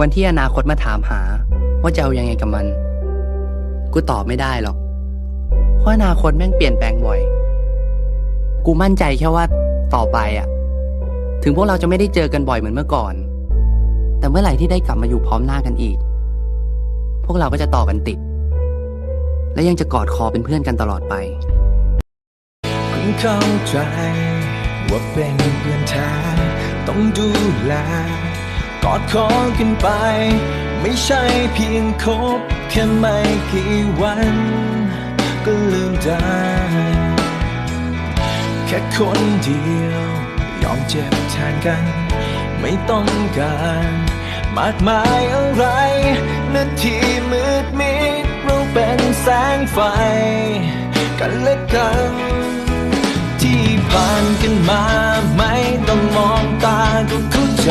วันที่อนาคตมาถามหา ว่าจะเอายังไงกับมัน กูตอบไม่ได้หรอก เพราะอนาคตแม่งเปลี่ยนแปลงบ่อย กูมั่นใจแค่ว่าต่อไปอะถึงพวกเราจะไม่ได้เจอกันบ่อยเหมือนเมื่อก่อน แต่เมื่อไหร่ที่ได้กลับมาอยู่พร้อมหน้ากันอีก พวกเราก็จะต่อกันติด และยังจะกอดคอเป็นเพื่อนกันตลอดไปคุณเข้าใจ ว่าเป็นเพื่อนแท้ต้องดูแล กอดคอกันไป ไม่ใช่เพียงคบแค่ไม่กี่วัน ก็ลืมได้แค่คนเดียว ยอมเจ็บแทนกัน ไม่ต้องการมากมายอะไรนาทีมืดมิดเราเป็นแสงไฟ กันและกัน ที่ผ่านกันมาไม่ต้องมองตาก็เข้าใจ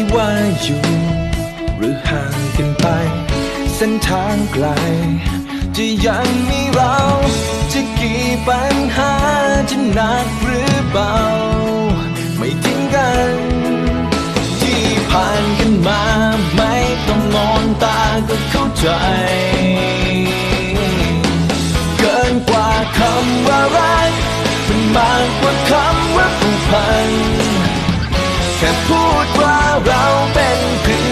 วไม่ว่าอยู่ หรือห่างกันไป เส้นทางไกล จะยังมีเรา จะกี่ปัญหาจะหนักหรือเบา ไม่ทิ้งกัน ที่ผ่านกันมา ไม่ต้องมองตาก็เข้าใจ เกินกว่าคำว่ารักมันมากกว่าคำว่าผูกพันแค่พูด